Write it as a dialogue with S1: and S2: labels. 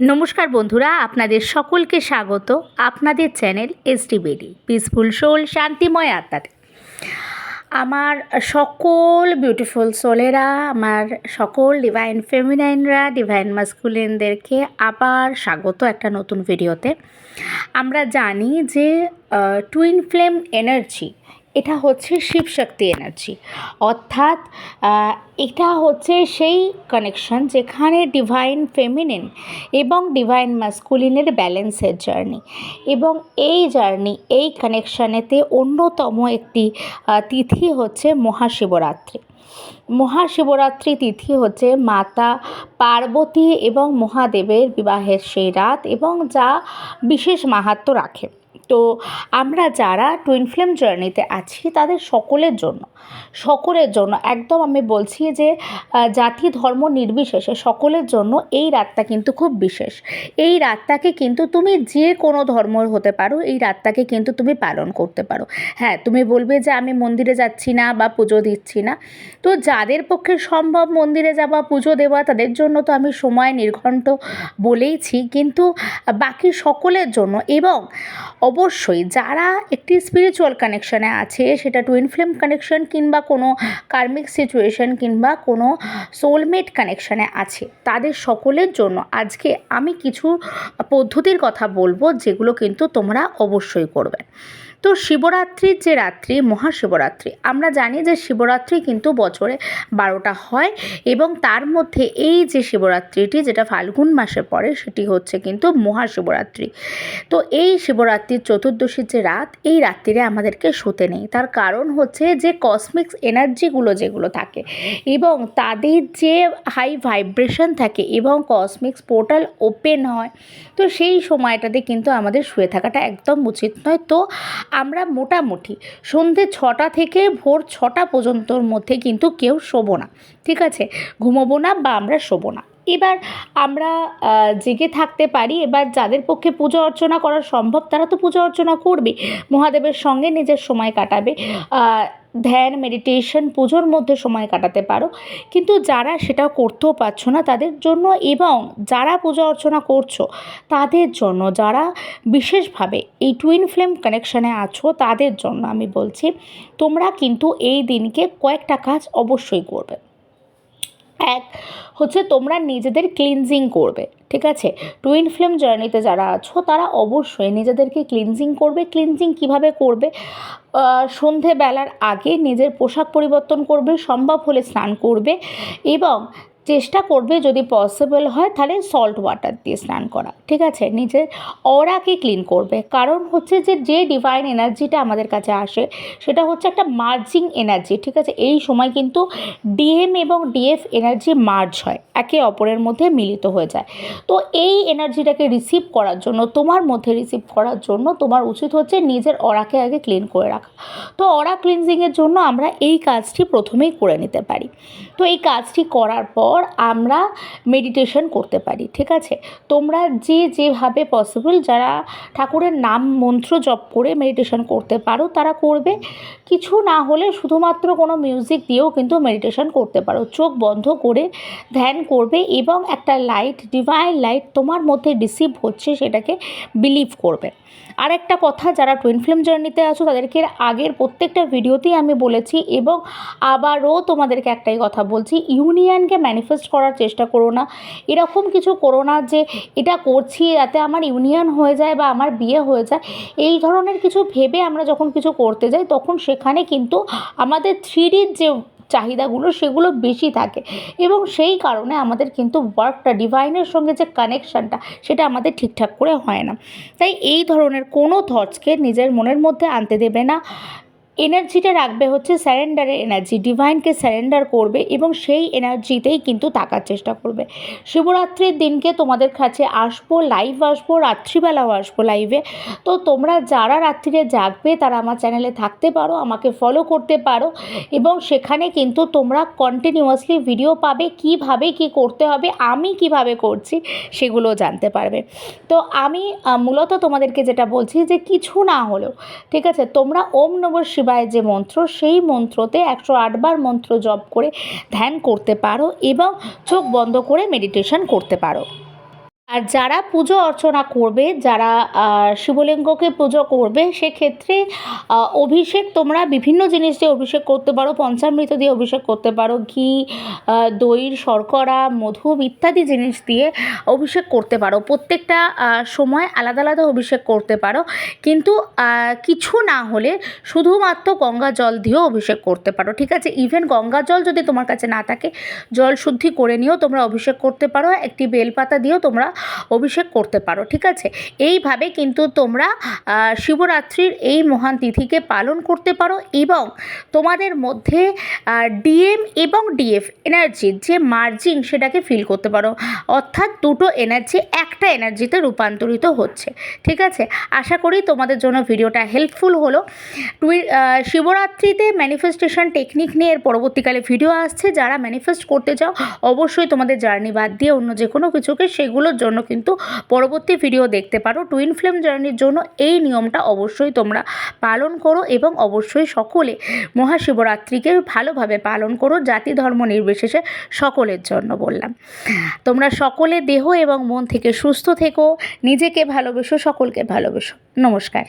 S1: নমস্কার বন্ধুরা, আপনাদের সকলকে স্বাগত। আপনাদের চ্যানেল এসটিবিডি পিসফুল সোল শান্তিময় আত্মাতে। আমার সকল বিউটিফুল সোলেরা আমার সকল ডিভাইন ফেমিনাইনরা ডিভাইন মাস্কুলিনদেরকে আবার স্বাগত একটা নতুন ভিডিওতে আমরা জানি যে টুইন ফ্লেম এনার্জি এটা হচ্ছে শিবশক্তি এনার্জি। অর্থাৎ এটা হচ্ছে সেই কানেকশন যেখানে ডিভাইন ফেমিনিন এবং ডিভাইন মাস্কুলিনের ব্যালেন্সের জার্নি এবং এই জার্নি এই কানেকশানেতে অন্যতম একটি তিথি হচ্ছে মহাশিবরাত্রি। মহাশিবরাত্রি তিথি হচ্ছে মাতা পার্বতী এবং মহাদেবের বিবাহের সেই রাত এবং যা বিশেষ মাহাত্ম্য রাখে। তো আমরা যারা টুইন ফ্লেম জার্নিতে আছি তাদের সকলের জন্য সকলের জন্য, একদম আমি বলছি যে জাতি, ধর্ম নির্বিশেষে সকলের জন্য এই রাতটা কিন্তু খুব বিশেষ। এই রাতটাকে কিন্তু তুমি যে কোনো ধর্ম হতে পারো, এই রাতটাকে কিন্তু তুমি পালন করতে পারো। হ্যাঁ তুমি বলবে যে আমি মন্দিরে যাচ্ছি না বা পুজো দিচ্ছি না। তো যাদের পক্ষে সম্ভব মন্দিরে যাওয়া, পুজো দেওয়া, তাদের জন্য তো আমি সময় নির্ঘণ্ট বলেইছি। কিন্তু বাকি সকলের জন্য এবং অবশ্যই যারা একটি স্পিরিচুয়াল কানেকশানে আছে, সেটা টুইন ফ্লেম কানেকশন কিংবা কোনো কার্মিক সিচুয়েশন কিংবা কোনো সোলমেট কানেকশানে আছে, তাদের সকলের জন্য আজকে আমি কিছু পদ্ধতির কথা বলব যেগুলো কিন্তু তোমরা অবশ্যই করবে। তো শিবরাত্রির যে রাত্রি, মহাশিবরাত্রি, আমরা জানি যে শিবরাত্রি কিন্তু বছরে বারোটা হয় এবং তার মধ্যে এই যে শিবরাত্রিটি যেটা ফাল্গুন মাসে পড়ে সেটি হচ্ছে কিন্তু মহাশিবরাত্রি। তো এই শিবরাত্রির চতুর্দশীর যে রাত, এই রাত্রিরে আমাদেরকে শুতে নেই। তার কারণ হচ্ছে যে কসমিক্স এনার্জিগুলো যেগুলো থাকে এবং তাদের যে হাই ভাইব্রেশন থাকে এবং কসমিক্স পোর্টাল ওপেন হয়, তো সেই সময়টাতে কিন্তু আমাদের শুয়ে থাকাটা একদম উচিত নয়। তো আমরা মোটামুটি। সন্ধে ছটা থেকে ভোর ছটা পর্যন্তর মধ্যে কিন্তু কেউ শোবো না। ঠিক আছে? ঘুমোবো না বা আমরা শোবো না। এবার আমরা জেগে থাকতে পারি। এবার যাদের পক্ষে পুজো অর্চনা করা সম্ভব, তারা তো পুজো অর্চনা করবে মহাদেবের সঙ্গে নিজের সময় কাটাবে। ধ্যান মেডিটেশন পুজোর মধ্যে সময় কাটাতে পারো। কিন্তু যারা সেটা করতেও পারছ না, তাদের জন্য এবং যারা পূজা অর্চনা করছ, তাদের জন্য, যারা বিশেষভাবে এই টুইন ফ্লেম কানেকশানে আছো, তাদের জন্য আমি বলছি, তোমরা কিন্তু এই দিনকে কয়েকটা কাজ অবশ্যই করবে। এক হচ্ছে তোমরা নিজেদের ক্লিনজিং করবে, ঠিক আছে? টুইন ফ্লেম জার্নিতে যারা আছো, তারা অবশ্যই নিজেদেরকে ক্লিনজিং করবে। ক্লিনজিং কীভাবে করবে? সন্ধেবেলার আগে নিজের পোশাক পরিবর্তন করবে, সম্ভব হলে স্নান করবে এবং চেষ্টা করবে যদি পসিবল হয় তাহলে সল্ট ওয়াটার দিয়ে স্নান করা, ঠিক আছে? নিজের অরাকে ক্লিন করবে। কারণ হচ্ছে যে যে ডিভাইন এনার্জিটা আমাদের কাছে আসে, সেটা হচ্ছে একটা মার্জিং এনার্জি ঠিক আছে? এই সময় কিন্তু ডিএম এবং ডিএফ এনার্জি মার্জ হয়, একে অপরের মধ্যে মিলিত হয়ে যায়। তো এই এনার্জিটাকে রিসিভ করার জন্য, তোমার মধ্যে রিসিভ করার জন্য তোমার উচিত হচ্ছে নিজের অরাকে আগে ক্লিন করে রাখা। তো অরা ক্লিনজিংয়ের জন্য আমরা এই কাজটি প্রথমেই করে নিতে পারি। তো এই কাজটি করার পর আমরা মেডিটেশন করতে পারি, ঠিক আছে? তোমরা যে যেভাবে পসিবল যারা ঠাকুরের নাম মন্ত্র জপ করে মেডিটেশন করতে পারো, তারা করবে। কিছু না হলে শুধুমাত্র কোনো মিউজিক দিয়েও কিন্তু মেডিটেশন করতে পারো। চোখ বন্ধ করে ধ্যান করবে এবং একটা লাইট ডিভাইন লাইট তোমার মধ্যে রিসিভ হচ্ছে সেটাকে বিলিভ করবে। আর একটা কথা, যারা টুইন ফিল্ম জার্নিতে আছো, তাদেরকে আগের প্রত্যেকটা ভিডিওতেই আমি বলেছি এবং আবারও তোমাদেরকে একটাই কথা বলছি ইউনিয়নকে ম্যানিফেস্ট করার চেষ্টা করো না। এরকম কিছু করো না যে এটা করছি, যাতে আমার ইউনিয়ন হয়ে যায় বা আমার বিয়ে হয়ে যায়। এই ধরনের কিছু ভেবে আমরা যখন কিছু করতে যাই, তখন সেখানে কিন্তু আমাদের থ্রিডির যে চাহিদাগুলো, সেগুলো বেশি থাকে। এবং সেই কারণে আমাদের কিন্তু ওয়ার্কটা ডিভাইনের সঙ্গে যে কানেকশানটা সেটা আমাদের ঠিকঠাক করে হয় না। তাই এই ধরনের কোনো থটসকে নিজের মনের মধ্যে আনতে দেবে না। এনার্জিটা রাখবে হচ্ছে স্যারেন্ডারের এনার্জি। ডিভাইনকে স্যারেন্ডার করবে এবং সেই এনার্জিতেই কিন্তু থাকার চেষ্টা করবে। শিবরাত্রির দিনকে তোমাদের কাছে আসব লাইভ আসব, রাত্রিবেলাও আসব লাইভে তো তোমরা যারা রাত্রিরে জাগবে, তারা আমার চ্যানেলে থাকতে পারো, আমাকে ফলো করতে পারো এবং সেখানে কিন্তু তোমরা কন্টিনিউয়াসলি ভিডিও পাবে, কীভাবে কি করতে হবে, আমি কীভাবে করছি, সেগুলো জানতে পারবে। তো আমি মূলত তোমাদেরকে যেটা বলছি যে কিছু না হলেও, ঠিক আছে? তোমরা ওম নম শিবায় যে মন্ত্র, সেই মন্ত্রতে একশো আটবার মন্ত্র জপ করে ধ্যান করতে পারো এবং চোখ বন্ধ করে মেডিটেশন করতে পারো। আর যারা পুজো অর্চনা করবে, যারা শিবলিঙ্গকে পুজো করবে, সেক্ষেত্রে অভিষেক তোমরা বিভিন্ন জিনিস দিয়ে অভিষেক করতে পারো, পঞ্চামৃত দিয়ে অভিষেক করতে পারো, ঘি দইর শর্করা, মধু ইত্যাদি জিনিস দিয়ে অভিষেক করতে পারো। প্রত্যেকটা সময় আলাদা আলাদা অভিষেক করতে পারো। কিন্তু কিছু না হলে শুধুমাত্র গঙ্গা জল দিয়েও অভিষেক করতে পারো, ঠিক আছে? ইভেন গঙ্গা জল যদি তোমার কাছে না থাকে, জল শুদ্ধি করে নিয়েও তোমরা অভিষেক করতে পারো, একটি বেলপাতা দিয়েও তোমরা অভিষেক করতে পারো, ঠিক আছে? এইভাবে কিন্তু তোমরা শিবরাত্রির এই মহান তিথিকে পালন করতে পারো এবং তোমাদের মধ্যে ডিএম এবং ডিএফ এনার্জির যে মার্জিং সেটাকে ফিল করতে পারো। অর্থাৎ দুটো এনার্জি, একটা এনার্জিতে রূপান্তরিত হচ্ছে, ঠিক আছে? আশা করি তোমাদের জন্য ভিডিওটা হেল্পফুল হলো। টুই শিবরাত্রিতে ম্যানিফেস্টেশন টেকনিক নিয়ে এর পরবর্তীকালে ভিডিও আসছে। যারা ম্যানিফেস্ট করতে চাও, অবশ্যই তোমাদের জার্নি বাদ দিয়ে অন্য যে কোনো কিছুকে সেগুলোর জন্য কিন্তু পরবর্তী ভিডিও দেখতে পারো। টুইন ফ্লেম জার্নির জন্য এই নিয়মটা অবশ্যই তোমরা পালন করো এবং অবশ্যই সকলে মহাশিবরাত্রিকে ভালোভাবে পালন করো জাতি ধর্ম নির্বিশেষে সকলের জন্য বললাম। তোমরা সকলে দেহ এবং মন থেকে সুস্থ থেকো, নিজেকে ভালোবেসো, সকলকে ভালোবেসো। নমস্কার।